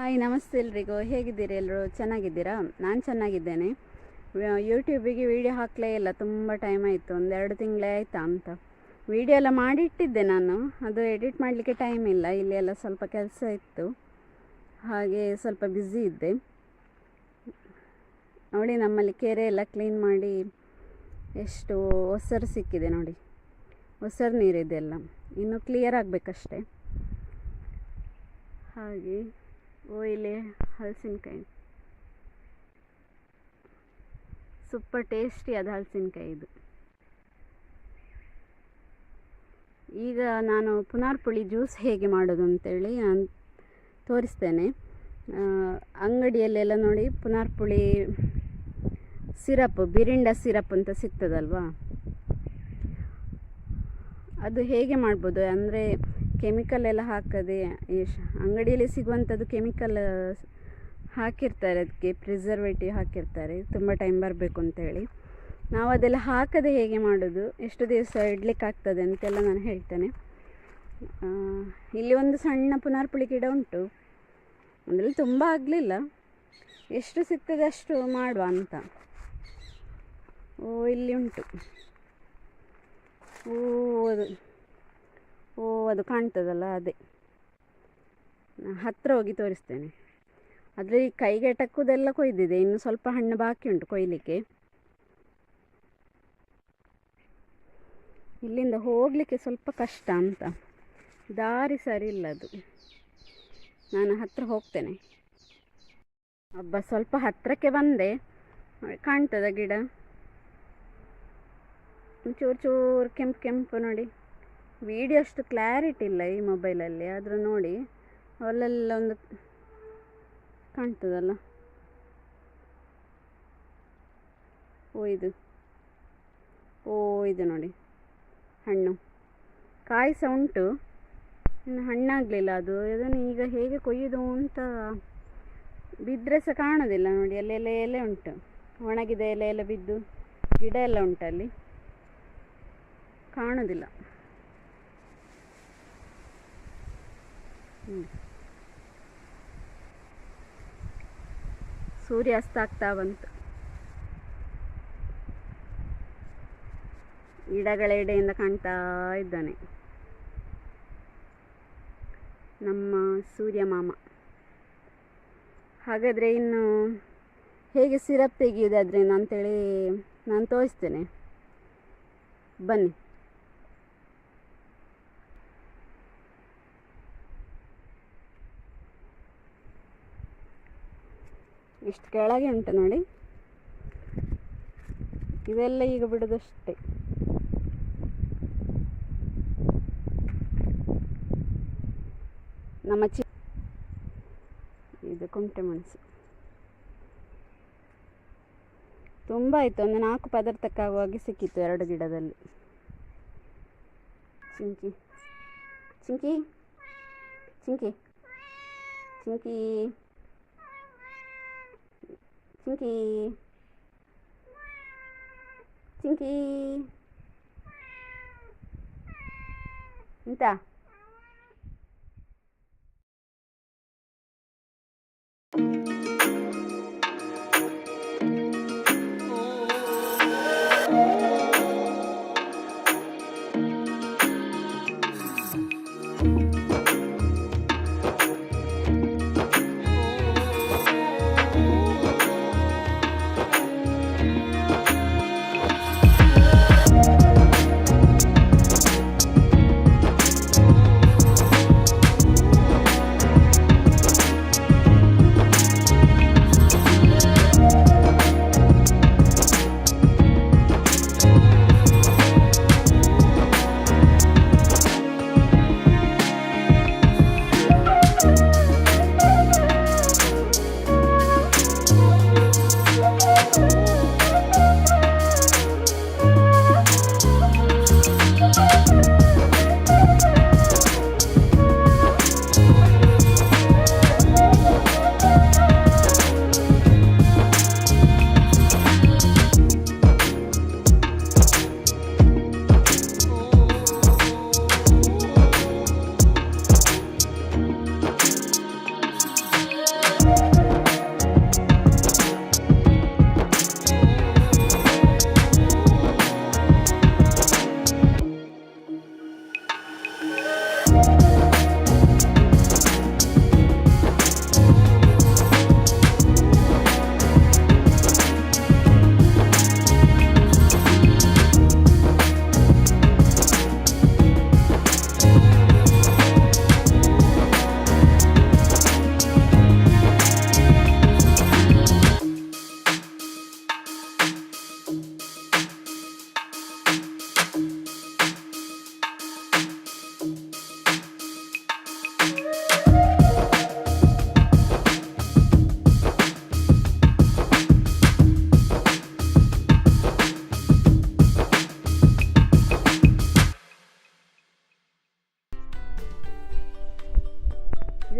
Hi ನಮಸ್ತೆ ಎಲ್ರಿಗೂ. ಹೇಗಿದ್ದೀರಿ ಎಲ್ಲರೂ ಚೆನ್ನಾಗಿದ್ದೀರಾ? ನಾನು ಚೆನ್ನಾಗಿದ್ದೇನೆ. ಯೂಟ್ಯೂಬಿಗೆ ವೀಡಿಯೋ ಹಾಕಲೇ ಇಲ್ಲ. ತುಂಬ ಟೈಮ್ ಆಯಿತು. ಒಂದೆರಡು ತಿಂಗಳೇ ಆಯಿತಾ ಅಂತ. ವೀಡಿಯೋ ಎಲ್ಲ ಮಾಡಿಟ್ಟಿದ್ದೆ ನಾನು. ಅದು ಎಡಿಟ್ ಮಾಡಲಿಕ್ಕೆ ಟೈಮ್ ಇಲ್ಲ. ಇಲ್ಲಿ ಎಲ್ಲ ಸ್ವಲ್ಪ ಕೆಲಸ ಇತ್ತು. ಹಾಗೆ ಸ್ವಲ್ಪ ಬ್ಯುಸಿ ಇದ್ದೆ. ನೋಡಿ, ನಮ್ಮಲ್ಲಿ ಕೆರೆ ಎಲ್ಲ ಕ್ಲೀನ್ ಮಾಡಿ ಎಷ್ಟು ಒಸರು ಸಿಕ್ಕಿದೆ ನೋಡಿ. ಒಸರು ನೀರಿದೆಲ್ಲ ಇನ್ನೂ ಕ್ಲಿಯರ್ ಆಗಬೇಕಷ್ಟೆ. ಹಾಗೆ. ಓ, ಇಲ್ಲಿ ಹಲಸಿನಕಾಯಿ. ಸೂಪರ್ ಟೇಸ್ಟಿ ಅದು ಹಲಸಿನಕಾಯಿ ಇದು. ಈಗ ನಾನು ಪುನರ್ ಪುಳಿ ಜ್ಯೂಸ್ ಹೇಗೆ ಮಾಡೋದು ಅಂತೇಳಿ ನಾನು ತೋರಿಸ್ತೇನೆ. ಅಂಗಡಿಯಲ್ಲೆಲ್ಲ ನೋಡಿ ಪುನರ್ ಪುಳಿ ಸಿರಪ್, ಬಿರಿಂಡ ಸಿರಪ್ ಅಂತ ಸಿಗ್ತದಲ್ವಾ? ಅದು ಹೇಗೆ ಮಾಡ್ಬೋದು ಅಂದರೆ ಕೆಮಿಕಲ್ ಎಲ್ಲ ಹಾಕದೆ ಅಂಗಡಿಯಲ್ಲಿ ಸಿಗುವಂಥದ್ದು ಕೆಮಿಕಲ್ ಹಾಕಿರ್ತಾರೆ, ಅದಕ್ಕೆ ಪ್ರಿಸರ್ವೇಟಿವ್ ಹಾಕಿರ್ತಾರೆ. ತುಂಬ ಟೈಮ್ ಬರಬೇಕು ಅಂತೇಳಿ. ನಾವು ಅದೆಲ್ಲ ಹಾಕದೆ ಹೇಗೆ ಮಾಡೋದು, ಎಷ್ಟು ದಿವಸ ಇಡ್ಲಿಕ್ಕೆ ಆಗ್ತದೆ ಅಂತೆಲ್ಲ ನಾನು ಹೇಳ್ತೇನೆ. ಇಲ್ಲಿ ಒಂದು ಸಣ್ಣ ಪುನರ್ಪುಳಿ ಗಿಡ ಉಂಟು. ಅದರಲ್ಲಿ ತುಂಬ ಆಗಲಿಲ್ಲ. ಎಷ್ಟು ಸಿಗ್ತದೆ ಅಷ್ಟು ಮಾಡುವ ಅಂತ. ಓ, ಇಲ್ಲಿ ಉಂಟು. ಓ, ಅದು. ಓ, ಅದು ಕಾಣ್ತದಲ್ಲ, ಅದೇ. ನಾನು ಹತ್ತಿರ ಹೋಗಿ ತೋರಿಸ್ತೇನೆ. ಆದರೆ ಈ ಕೈಗೆ ಎಟಕ್ಕುದೆಲ್ಲ ಕೊಯ್ದಿದೆ, ಇನ್ನು ಸ್ವಲ್ಪ ಹಣ್ಣು ಬಾಕಿ ಉಂಟು ಕೊಯ್ಲಿಕ್ಕೆ. ಇಲ್ಲಿಂದ ಹೋಗಲಿಕ್ಕೆ ಸ್ವಲ್ಪ ಕಷ್ಟ ಅಂತ. ದಾರಿ ಸರಿ ಇಲ್ಲ ಅದು. ನಾನು ಹತ್ತಿರ ಹೋಗ್ತೇನೆ. ಹಬ್ಬ ಸ್ವಲ್ಪ ಹತ್ತಿರಕ್ಕೆ ಬಂದೆ. ಕಾಣ್ತದ ಗಿಡ? ಚೂರು ಚೂರು ಕೆಂಪು ಕೆಂಪು ನೋಡಿ. ವಿಡಿಯೋ ಅಷ್ಟು ಕ್ಲಾರಿಟಿ ಇಲ್ಲ ಈ ಮೊಬೈಲಲ್ಲಿ ಆದರೂ ನೋಡಿ. ಅಲ್ಲೆಲ್ಲ ಒಂದು ಕಾಣ್ತದಲ್ಲ? ಓ, ಇದು. ಓ, ಇದು ನೋಡಿ. ಹಣ್ಣು. ಕಾಯಿ ಸಹ ಉಂಟು. ಇನ್ನು ಹಣ್ಣಾಗಲಿಲ್ಲ ಅದು. ಅದನ್ನು ಈಗ ಹೇಗೆ ಕೊಯ್ಯೋದು ಅಂತ ಬಿದ್ದರೆ ಸಹ ಕಾಣೋದಿಲ್ಲ ನೋಡಿ. ಅಲ್ಲಿ ಎಲೆ ಎಲೆ ಉಂಟು. ಒಣಗಿದ ಎಲೆ ಎಲೆ ಬಿದ್ದು ಗಿಡ ಎಲ್ಲ ಉಂಟಲ್ಲಿ. ಕಾಣೋದಿಲ್ಲ. ಸೂರ್ಯ ಅಸ್ತಾಗ್ತಾ ಬಂತು. ಗಿಡಗಳ ಎಡೆಯಿಂದ ಕಾಣ್ತಾ ಇದ್ದಾನೆ. ನಮ್ಮ ಸೂರ್ಯ ಮಾಮ. ಹಾಗಾದರೆ ಇನ್ನು ಹೇಗೆ ಸಿರಪ್ ತೆಗೆಯೋದು ಅದರಿಂದ ಅಂತೇಳಿ ನಾನು ತೋರಿಸ್ತೇನೆ. ಬನ್ನಿ. ಇಷ್ಟು ಕೆಳಗೆ ಉಂಟು ನೋಡಿ. ಇದೆಲ್ಲ ಈಗ ಬಿಡದಷ್ಟೇ. ನಮ್ಮ ಚಿ ಇದು ಕುಂಟೆ ಮೆಣಸು ತುಂಬ ಆಯಿತು, ಒಂದು ನಾಲ್ಕು ಪದಾರ್ಥಕ್ಕಾಗುವಾಗೆ ಸಿಕ್ಕಿತ್ತು ಎರಡು ಗಿಡದಲ್ಲಿ. ಚಿಂಕಿ. ಚಿಂಕಿ? ಚಿಂಕಿ? ಚಿಂಕಿ? ಚಿಂಕಿ ಚಿಂಕಿ ಎಂತ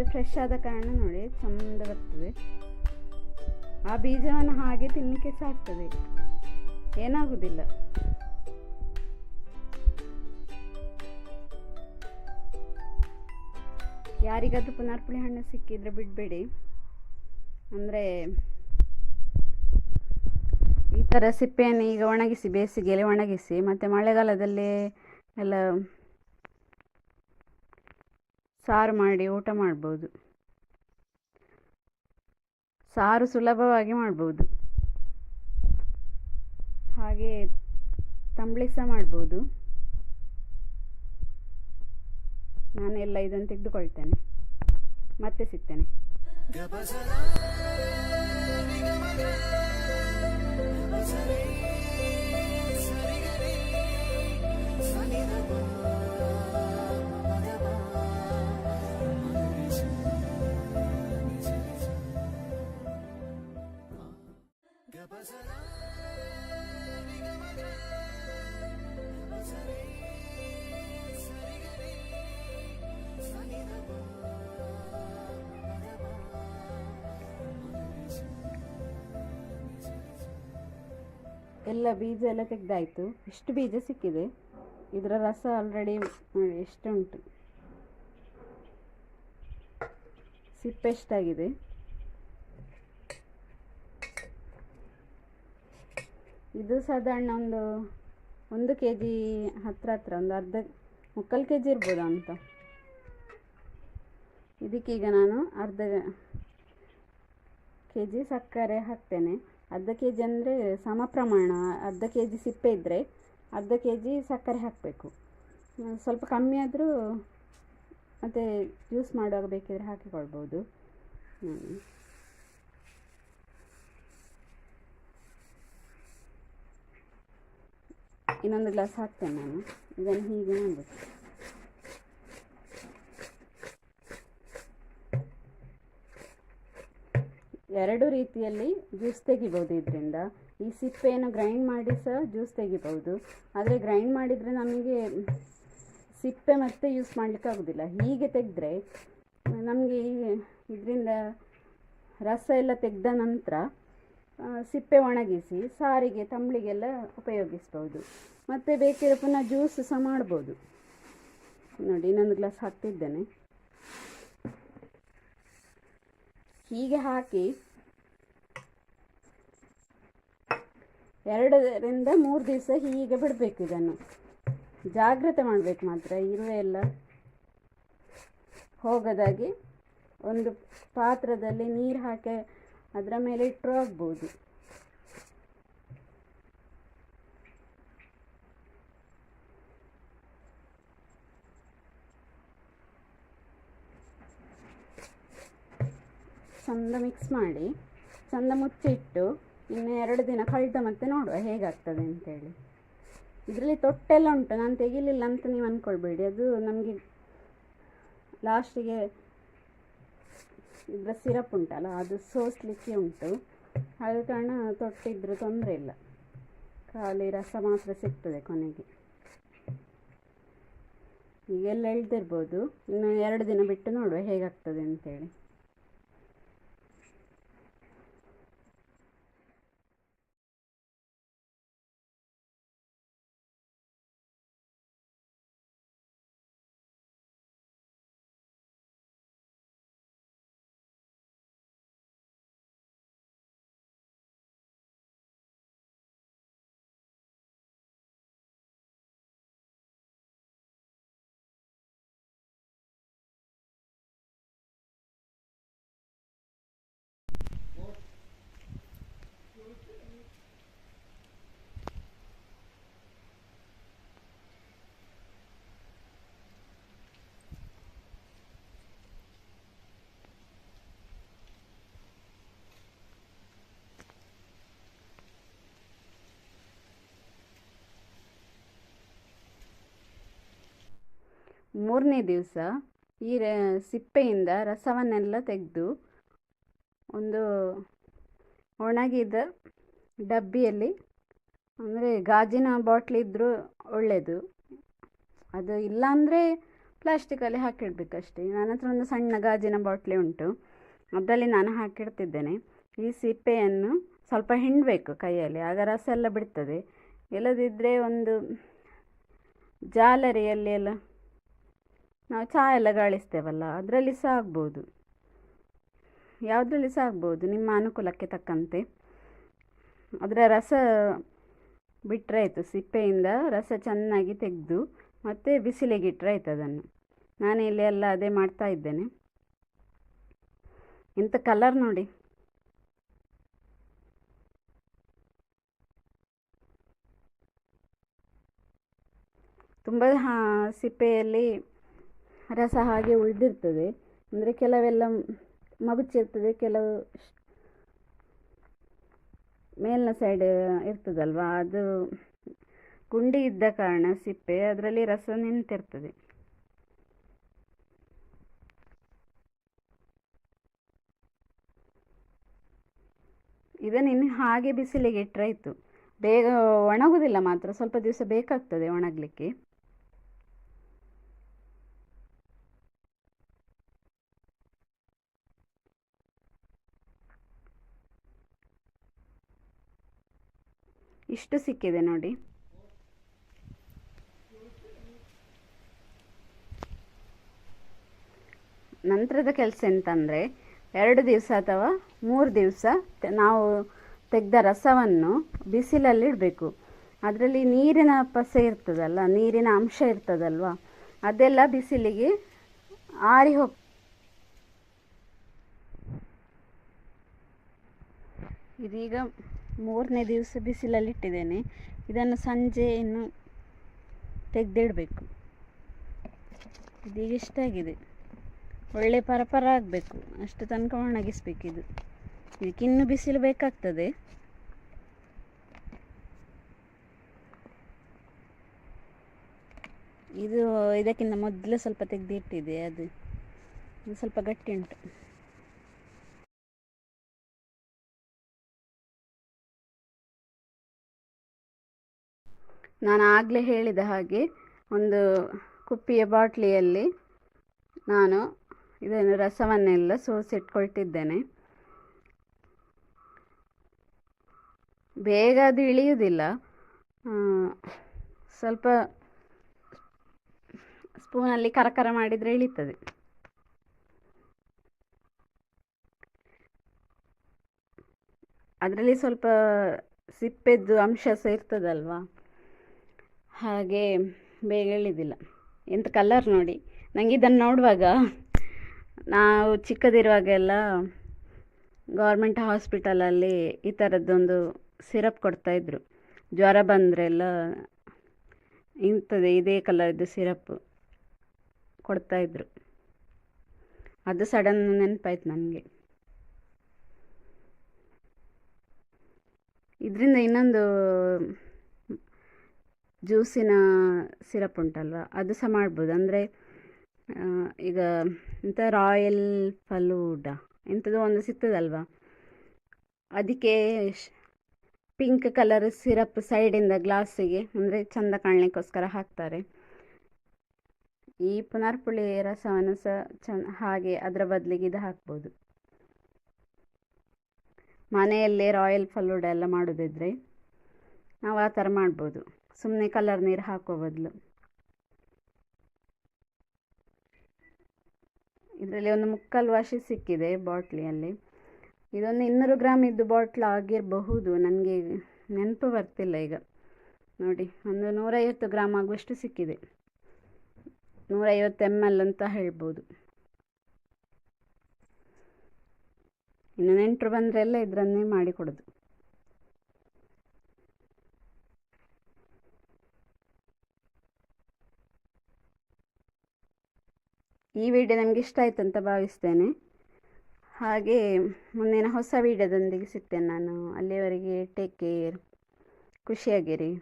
ಇದು ಫ್ರೆಶ್ ಆದ ಕಾರಣ ನೋಡಿ, ಚಂದ ಬರ್ತದೆ. ಆ ಬೀಜವನ್ನು ಹಾಗೆ ತಿನ್ನಲಿಕ್ಕೆ ಸಾಕ್ತದೆ ಏನಾಗುವುದಿಲ್ಲ ಯಾರಿಗಾದ್ರೂ ಪುನರ್ಪುಳಿ ಹಣ್ಣು ಸಿಕ್ಕಿದ್ರೆ ಬಿಡಬೇಡಿ. ಅಂದರೆ ಈ ಥರ ಸಿಪ್ಪೆಯನ್ನು ಈಗ ಒಣಗಿಸಿ, ಬೇಸಿಗೆಯಲ್ಲಿ ಒಣಗಿಸಿ, ಮತ್ತು ಮಳೆಗಾಲದಲ್ಲಿ ಎಲ್ಲ ಸಾರು ಮಾಡಿ ಊಟ ಮಾಡ್ಬೋದು. ಸಾರು ಸುಲಭವಾಗಿ ಮಾಡ್ಬೋದು. ಹಾಗೆ ತಂಬಳಿ ಸಹ ಮಾಡ್ಬೋದು. ನಾನೆಲ್ಲ ಇದನ್ನು ತೆಗೆದುಕೊಳ್ತೇನೆ. ಮತ್ತೆ ಸಿಗ್ತೇನೆ. ಎಲ್ಲ ಬೀಜ ಎಲ್ಲ ತೆಗೆದಾಯಿತು. ಇಷ್ಟು ಬೀಜ ಸಿಕ್ಕಿದೆ. ಇದರ ರಸ ಆಲ್ರೆಡಿ ನೋಡಿ ಎಷ್ಟು ಉಂಟು ಸಿಪ್ಪೆ ಎಷ್ಟಾಗಿದೆ? ಇದು ಸಾಧಾರಣ ಒಂದು ಒಂದು ಕೆ ಜಿ ಹತ್ರ ಹತ್ರ, ಒಂದು ಅರ್ಧ, ಮುಕ್ಕಾಲು ಕೆ ಜಿ ಇರ್ಬೋದಾ ಅಂತ. ಇದಕ್ಕೀಗ ನಾನು ಅರ್ಧ ಕೆ ಜಿ ಸಕ್ಕರೆ ಹಾಕ್ತೇನೆ. ಅರ್ಧ ಕೆ ಜಿ ಅಂದರೆ ಸಮ ಪ್ರಮಾಣ, ಅರ್ಧ ಕೆ ಜಿ ಸಿಪ್ಪೆ ಇದ್ದರೆ ಅರ್ಧ ಕೆ ಜಿ ಸಕ್ಕರೆ ಹಾಕಬೇಕು. ಸ್ವಲ್ಪ ಕಮ್ಮಿ ಆದರೂ ಮತ್ತು ಜ್ಯೂಸ್ ಮಾಡುವಾಗ ಬೇಕಿದ್ರೆ ಹಾಕಿಕೊಳ್ಬೋದು. ಇನ್ನೊಂದು ಗ್ಲಾಸ್ ಹಾಕ್ತೇನೆ ನಾನು. ಇದನ್ನು ಹೀಗೆ ಮಾಡಬೇಕು. ಎರಡು ರೀತಿಯಲ್ಲಿ ಜ್ಯೂಸ್ ತೆಗಿಬೋದು ಇದರಿಂದ. ಈ ಸಿಪ್ಪೆಯನ್ನು ಗ್ರೈಂಡ್ ಮಾಡಿ ಸಹ ಜ್ಯೂಸ್ ತೆಗಿಬೋದು. ಆದರೆ ಗ್ರೈಂಡ್ ಮಾಡಿದರೆ ನಮಗೆ ಸಿಪ್ಪೆ ಮತ್ತೆ ಯೂಸ್ ಮಾಡಲಿಕ್ಕಾಗೋದಿಲ್ಲ ಹೀಗೆ ತೆಗೆದ್ರೆ ನಮಗೆ ಇದರಿಂದ ರಸ ಎಲ್ಲ ತೆಗೆದ ನಂತರ ಸಿಪ್ಪೆ ಒಣಗಿಸಿ ಸಾರಿಗೆ, ತಂಬಳಿಗೆಲ್ಲ ಉಪಯೋಗಿಸ್ಬೋದು. ಮತ್ತು ಬೇಕಿರೋ ಪುನಃ ಜ್ಯೂಸ್ ಸಹ ಮಾಡ್ಬೋದು. ನೋಡಿ, ಇನ್ನೊಂದು ಗ್ಲಾಸ್ ಹಾಕ್ತಿದ್ದೇನೆ ಹೀಗೆ ಹಾಕಿ ಎರಡರಿಂದ ಮೂರು ದಿವಸ ಹೀಗೆ ಬಿಡಬೇಕು ಇದನ್ನು. ಜಾಗ್ರತೆ ಮಾಡಬೇಕು ಮಾತ್ರ, ಇರುವೆ ಎಲ್ಲ ಹೋಗದಾಗಿ ಒಂದು ಪಾತ್ರದಲ್ಲಿ ನೀರು ಹಾಕಿ ಅದರ ಮೇಲೆ ಇಟ್ಟರು ಆಗ್ಬೋದು. ಚಂದ ಮಿಕ್ಸ್ ಮಾಡಿ, ಚಂದ ಮುಚ್ಚಿಟ್ಟು ಇನ್ನು ಎರಡು ದಿನ ಕಳೆದ ಮತ್ತೆ ನೋಡುವ ಹೇಗಾಗ್ತದೆ ಅಂತೇಳಿ. ಇದರಲ್ಲಿ ತೊಟ್ಟೆಲ್ಲ ಉಂಟು, ನಾನು ತೆಗಿಲಿಲ್ಲ ಅಂತ ನೀವು ಅಂದ್ಕೊಳ್ಬೇಡಿ ಅದು ನಮಗೆ ಲಾಸ್ಟಿಗೆ ಇದರ ಸಿರಪ್ ಉಂಟಲ್ಲ, ಅದು ಸೋಸಲಿಕ್ಕೆ ಉಂಟು. ಆದ ಕಾರಣ ತೊಟ್ಟಿದ್ರೂ ತೊಂದರೆ ಇಲ್ಲ. ಖಾಲಿ ರಸ ಮಾತ್ರ ಸಿಗ್ತದೆ ಕೊನೆಗೆ. ಈಗೆಲ್ಲ ಎಳ್ದಿರ್ಬೋದು. ಇನ್ನು ಎರಡು ದಿನ ಬಿಟ್ಟು ನೋಡುವ ಹೇಗಾಗ್ತದೆ ಅಂತೇಳಿ. ಮೂರನೇ ದಿವಸ ಈ ರ, ಸಿಪ್ಪೆಯಿಂದ ರಸವನ್ನೆಲ್ಲ ತೆಗೆದು ಒಂದು ಒಣಗಿದ ಡಬ್ಬಿಯಲ್ಲಿ, ಅಂದರೆ ಗಾಜಿನ ಬಾಟ್ಲಿ ಇದ್ದರೂ ಒಳ್ಳೆಯದು ಅದು ಇಲ್ಲಾಂದರೆ ಪ್ಲಾಸ್ಟಿಕಲ್ಲಿ ಹಾಕಿಡಬೇಕಷ್ಟೇ. ನನ್ನ ಹತ್ರ ಒಂದು ಸಣ್ಣ ಗಾಜಿನ ಬಾಟ್ಲಿ ಉಂಟು. ಅದರಲ್ಲಿ ನಾನು ಹಾಕಿಡ್ತಿದ್ದೇನೆ. ಈ ಸಿಪ್ಪೆಯನ್ನು ಸ್ವಲ್ಪ ಹಿಂಡಬೇಕು ಕೈಯಲ್ಲಿ, ಆಗ ರಸ ಎಲ್ಲ ಬಿಡ್ತದೆ. ಇಲ್ಲದಿದ್ದರೆ ಒಂದು ಜಾಲರಿಯಲ್ಲಿ ಎಲ್ಲ ನಾವು ಚಹಾ ಎಲ್ಲ ಗಾಳಿಸ್ತೇವಲ್ಲ, ಅದರಲ್ಲಿ ಸಹ ಆಗ್ಬೋದು. ಯಾವುದರಲ್ಲಿ ಸಹ ಆಗ್ಬೋದು, ನಿಮ್ಮ ಅನುಕೂಲಕ್ಕೆ ತಕ್ಕಂತೆ. ಅದರ ರಸ ಬಿಟ್ಟರೆ ಆಯಿತು, ಸಿಪ್ಪೆಯಿಂದ ರಸ ಚೆನ್ನಾಗಿ ತೆಗೆದು ಮತ್ತು ಬಿಸಿಲಿಗೆ ಇಟ್ಟರೆ ಆಯ್ತು ಅದನ್ನು. ನಾನು ಇಲ್ಲಿ ಎಲ್ಲ ಅದೇ ಮಾಡ್ತಾ ಇದ್ದೇನೆ. ಎಂಥ ಕಲರ್ ನೋಡಿ? ತುಂಬ ಸಿಪ್ಪೆಯಲ್ಲಿ ರಸ ಹಾಗೆ ಉಳಿದಿರ್ತದೆ. ಅಂದರೆ ಕೆಲವೆಲ್ಲ ಮಗುಚಿರ್ತದೆ ಕೆಲವು ಮೇಲಿನ ಸೈಡ್ ಇರ್ತದಲ್ವ, ಅದು ಗುಂಡಿ ಇದ್ದ ಕಾರಣ ಸಿಪ್ಪೆ, ಅದರಲ್ಲಿ ರಸ ನಿಂತಿರ್ತದೆ. ಇದನ್ನು ಇನ್ನು ಹಾಗೆ ಬಿಸಿಲಿಗೆ ಇಟ್ಟರೆ ಆಯಿತು. ಬೇಗ ಒಣಗುವುದಿಲ್ಲ ಮಾತ್ರ, ಸ್ವಲ್ಪ ದಿವಸ ಬೇಕಾಗ್ತದೆ ಒಣಗಲಿಕ್ಕೆ. ಇಷ್ಟು ಸಿಕ್ಕಿದೆ ನೋಡಿ. ನಂತರದ ಕೆಲಸ ಎಂತಂದರೆ ಎರಡು ದಿವಸ ಅಥವಾ ಮೂರು ದಿವಸ ನಾವು ತೆಗೆದ ರಸವನ್ನು ಬಿಸಿಲಲ್ಲಿ ಇಡಬೇಕು. ಅದರಲ್ಲಿ ನೀರಿನ ಪಸೆ ಇರ್ತದಲ್ಲ, ನೀರಿನ ಅಂಶ ಇರ್ತದಲ್ವ, ಅದೆಲ್ಲ ಬಿಸಿಲಿಗೆ ಆರಿ ಹೋಗ್ ಇದೀಗ ಮೂರನೇ ದಿವಸ ಬಿಸಿಲಲ್ಲಿ ಇಟ್ಟಿದ್ದೇನೆ ಇದನ್ನು ಸಂಜೆ ಇನ್ನು ತೆಗೆದಿಡಬೇಕು. ಇದೀಗ ಇಷ್ಟಾಗಿದೆ. ಒಳ್ಳೆ ಪರಪರ ಆಗಬೇಕು. ಅಷ್ಟು ತನಕ ಇದು ಇದಕ್ಕೆ ಇನ್ನೂ ಬಿಸಿಲು ಬೇಕಾಗ್ತದೆ. ಇದು ಇದಕ್ಕಿಂತ ಮೊದಲು ಸ್ವಲ್ಪ ತೆಗೆದಿಟ್ಟಿದೆ ಅದು ಸ್ವಲ್ಪ ಗಟ್ಟಿ ಉಂಟು ನಾನು ಆಗಲೇ ಹೇಳಿದ ಹಾಗೆ ಒಂದು ಕುಪ್ಪಿಯ ಬಾಟ್ಲಿಯಲ್ಲಿ ನಾನು ಇದನ್ನು ರಸವನ್ನೆಲ್ಲ ಸೋಸಿಟ್ಕೊಳ್ತಿದ್ದೇನೆ ಬೇಗ ಅದು ಇಳಿಯುವುದಿಲ್ಲ. ಸ್ವಲ್ಪ ಸ್ಪೂನಲ್ಲಿ ಕರಕರ ಮಾಡಿದರೆ ಇಳಿತದೆ. ಅದರಲ್ಲಿ ಸ್ವಲ್ಪ ಸಿಪ್ಪೆದ್ದು ಅಂಶ ಸಹ ಇರ್ತದಲ್ವಾ? ಹಾಗೆ ಬೇಗ ಹೇಳಿದ್ದಿಲ್ಲ. ಎಂಥ ಕಲರ್ ನೋಡಿ. ನನಗೆ ಇದನ್ನು ನೋಡುವಾಗ ನಾವು ಚಿಕ್ಕದಿರುವಾಗೆಲ್ಲ ಗೌರ್ಮೆಂಟ್ ಹಾಸ್ಪಿಟಲಲ್ಲಿ ಈ ಥರದ್ದೊಂದು ಸಿರಪ್ ಕೊಡ್ತಾಯಿದ್ರು ಜ್ವರ ಬಂದರೆಲ್ಲ ಇಂಥದ್ದು ಇದೇ ಕಲರ್ದು ಸಿರಪ್ ಕೊಡ್ತಾಯಿದ್ರು ಅದು ಸಡನ್ ನೆನಪಾಯ್ತು ನನಗೆ. ಇದರಿಂದ ಇನ್ನೊಂದು ಜ್ಯೂಸಿನ ಸಿರಪ್ ಉಂಟಲ್ವ? ಅದು ಸಹ ಮಾಡ್ಬೋದು. ಅಂದರೆ ಈಗ ಎಂಥ ರಾಯಲ್ ಫಲೂಡ ಇಂಥದ್ದು ಒಂದು ಸಿಗ್ತದಲ್ವ? ಅದಕ್ಕೆ ಪಿಂಕ್ ಕಲರ್ ಸಿರಪ್ ಸೈಡಿಂದ ಗ್ಲಾಸಿಗೆ, ಅಂದರೆ ಚೆಂದ ಕಾಣಲಿಕ್ಕೋಸ್ಕರ ಹಾಕ್ತಾರೆ. ಈ ಪುನರ್ಪುಳಿ ರಸವನ್ನು ಸಹ ಚೆನ್ನ ಹಾಗೆ ಅದರ ಬದಲಿಗೆ ಇದು ಹಾಕ್ಬೋದು. ಮನೆಯಲ್ಲೇ ರಾಯಲ್ ಫಲೂಡ ಎಲ್ಲ ಮಾಡೋದಿದ್ರೆ, ನಾವು ಆ ಥರ ಮಾಡ್ಬೋದು. ಸುಮ್ಮನೆ ಕಲರ್ ನೀರು ಹಾಕೋ ಬದಲು. ಇದರಲ್ಲಿ ಒಂದು ಮುಕ್ಕಾಲು ವಾಶಿ ಸಿಕ್ಕಿದೆ ಬಾಟ್ಲಿಯಲ್ಲಿ. ಇದೊಂದು ಇನ್ನೂರು ಗ್ರಾಮ್ ಇದ್ದು ಬಾಟ್ಲ್ ಆಗಿರಬಹುದು, ನನಗೆ ನೆನಪು ಬರ್ತಿಲ್ಲ ಈಗ. ನೋಡಿ, ಒಂದು ನೂರೈವತ್ತು ಗ್ರಾಮ್ ಆಗುವಷ್ಟು ಸಿಕ್ಕಿದೆ. ನೂರೈವತ್ತು ಎಂ ಎಲ್ ಅಂತ ಹೇಳ್ಬೋದು. ಇನ್ನು ನೆಂಟರು ಬಂದರೆಲ್ಲ ಇದರನ್ನೇ ಮಾಡಿಕೊಡೋದು ಈ ವಿಡಿಯೋ ನಮಗೆ ಇಷ್ಟ ಆಯಿತು ಅಂತ ಭಾವಿಸ್ತೇನೆ. ಹಾಗೆ ಮುಂದಿನ ಹೊಸ ವಿಡಿಯೋದೊಂದಿಗೆ ಸಿಗ್ತೇನೆ ನಾನು. ಅಲ್ಲಿಯವರೆಗೆ ಟೇಕ್ ಕೇರ್ ಖುಷಿಯಾಗಿರಿ.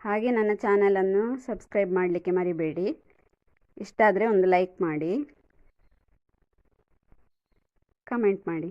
ಹಾಗೆ ನನ್ನ ಚಾನಲನ್ನು ಸಬ್ಸ್ಕ್ರೈಬ್ ಮಾಡಲಿಕ್ಕೆ ಮರಿಬೇಡಿ. ಇಷ್ಟ ಆದರೆ ಒಂದು ಲೈಕ್ ಮಾಡಿ. ಕಮೆಂಟ್ ಮಾಡಿ.